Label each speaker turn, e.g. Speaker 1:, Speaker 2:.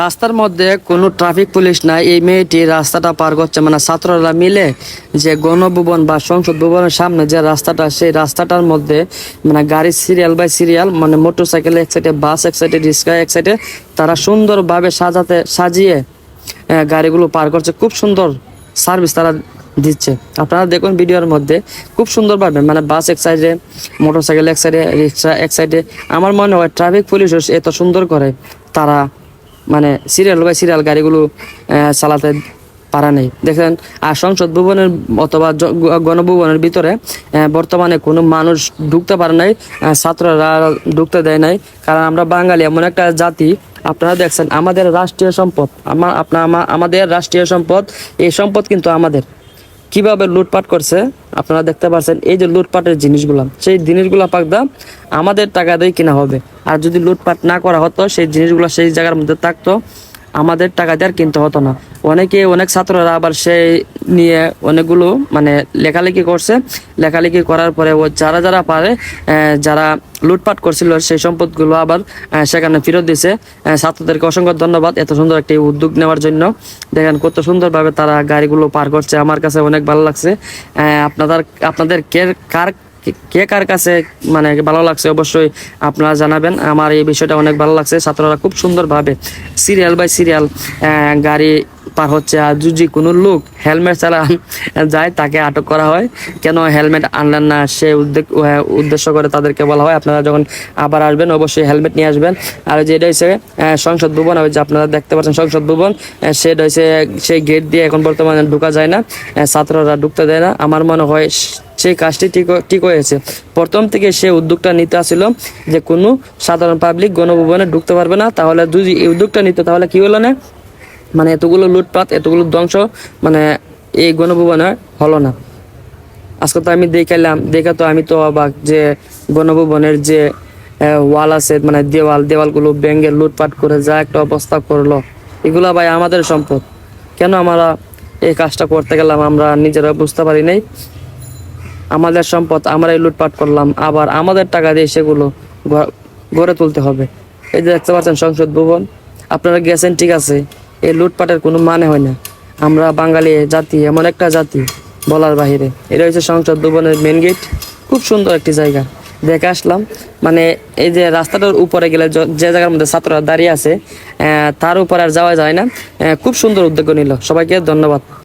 Speaker 1: রাস্তার মধ্যে কোনো ট্রাফিক পুলিশ নাই, এই মেয়েটি রাস্তাটা পার করছে। মানে ছাত্ররা মিলে যে গণভবন বা সংসদ ভবনের সামনে যে রাস্তাটা, সেই রাস্তাটার মধ্যে মানে গাড়ি সিরিয়াল বাই সিরিয়াল মানে মোটর সাইকেল এক সাইডে, বাস এক সাইডে, রিক্সা এক সাইডে, তারা সুন্দরভাবে সাজাতে, সাজিয়ে গাড়িগুলো পার করছে। খুব সুন্দর সার্ভিস তারা দিচ্ছে। আপনারা দেখুন ভিডিওর মধ্যে, খুব সুন্দরভাবে মানে বাস এক সাইডে মোটর সাইকেল এক সাইডে, রিক্সা এক সাইডে। আমার মনে হয় ট্রাফিক পুলিশ এত সুন্দর করে তারা মানে সিরিয়াল বা সিরিয়াল গাড়িগুলো চালাতে পারা নেই। দেখেন, আর সংসদ ভবনের অথবা গণভবনের ভিতরে বর্তমানে কোনো মানুষ ঢুকতে পারে নাই ছাত্ররা ঢুকতে দেয় নাই। কারণ আমরা বাঙালি, এমন একটা জাতি, আপনারা দেখছেন, আমাদের রাষ্ট্রীয় সম্পদ আমার আপনার আমাদের রাষ্ট্রীয় সম্পদ, এই সম্পদ কিন্তু আমাদের। কীভাবে লুটপাট করছে, আপনারা দেখতে পাচ্ছেন এই যে লুটপাটের জিনিসগুলো, সেই জিনিসগুলো পাকদা আমাদের টাকা দিয়ে কিনা হবে। আর যদি লুটপাট না করা হতো, সেই জিনিসগুলো সেই জায়গার মধ্যে থাকতো। আমাদের টাকা দিয়ে আর কিনতে হতো না। অনেকে, অনেক ছাত্ররা আবার সেই নিয়ে অনেকগুলো মানে লেখালেখি করছে। লেখালেখি করার পরে ও যারা যারা পারে যারা লুটপাট করছিল সেই সম্পদগুলো আবার সেখানে ফেরত দিছে। ছাত্রদেরকে অসংখ্য ধন্যবাদ এত সুন্দর একটি উদ্যোগ নেওয়ার জন্য। দেখেন কত সুন্দরভাবে তারা গাড়িগুলো পার করছে। আমার কাছে অনেক ভালো লাগছে। আপনাদের আপনাদের কে, কার কে কার কাছে মানে ভালো লাগছে অবশ্যই আপনারা জানাবেন। আমার এই বিষয়টা অনেক ভালো লাগছে। ছাত্ররা খুব সুন্দরভাবে সিরিয়াল বাই সিরিয়াল গাড়ি পার হচ্ছে যদি কোনো লোক হেলমেট ছাড়া যায় তাকে আটক করা হয়। কেন হেলমেট আনলেন না? সে উদ্দেশ্য করে তাদেরকে বলা হয়। আপনারা যখন আবার আসবেন অবশ্যই হেলমেট নিয়ে আসবেন। আর যেটা হচ্ছে আহ, সংসদ ভবন ওই যে আপনারা দেখতে পাচ্ছেন সংসদ ভবন সেটা হচ্ছে সেই গেট দিয়ে এখন বর্তমানে ঢুকা যায় না। ছাত্ররা ঢুকতে দেয় না। আমার মনে হয় সেই কাজটি ঠিক ঠিক হয়েছে। প্রথম থেকে সে উদ্যোগটা নিতে আসছিল যে কোনো সাধারণ পাবলিক গণভবনে ঢুকতে পারবে না। তাহলে যদি এই উদ্যোগটা নিত তাহলে কি হলো না? মানে এতগুলো লুটপাট, এতগুলো ধ্বংস মানে এই গণভবনে হলো না। আজকে তো আমি দেখাইলাম, দেখে তো আমি তো অবাক যে গণভবনের যে ওয়াল আছে মানে দেওয়াল, দেওয়ালগুলো ব্যাঙ্গে লুটপাট করে যা একটা অবস্থা করল। এগুলা ভাই আমাদের সম্পদ। কেন আমরা এই কাজটা করতে গেলাম আমরা নিজেরা বুঝতে পারি নাই? আমাদের সম্পদ, আমরাই লুটপাট করলাম, আবার আমাদের টাকা দিয়ে সেগুলো গড়ে তুলতে হবে। এই যে দেখতে পাচ্ছেন সংসদ ভবন, আপনারা গেছেন ঠিক আছে এই লুটপাটের কোনো মানে হয় না। আমরা বাঙালি জাতি, এমন একটা জাতি, বলার বাহিরে। এটা হচ্ছে সংসদ ভবনের মেন গেট খুব সুন্দর একটি জায়গা। দেখে আসলাম। মানে এই যে রাস্তাটার উপরে গেলে যে জায়গার মধ্যে ছাত্ররা দাঁড়িয়ে আছে তার উপর আর যাওয়া যায় না। খুব সুন্দর উদ্যোগ নিল। সবাইকে ধন্যবাদ।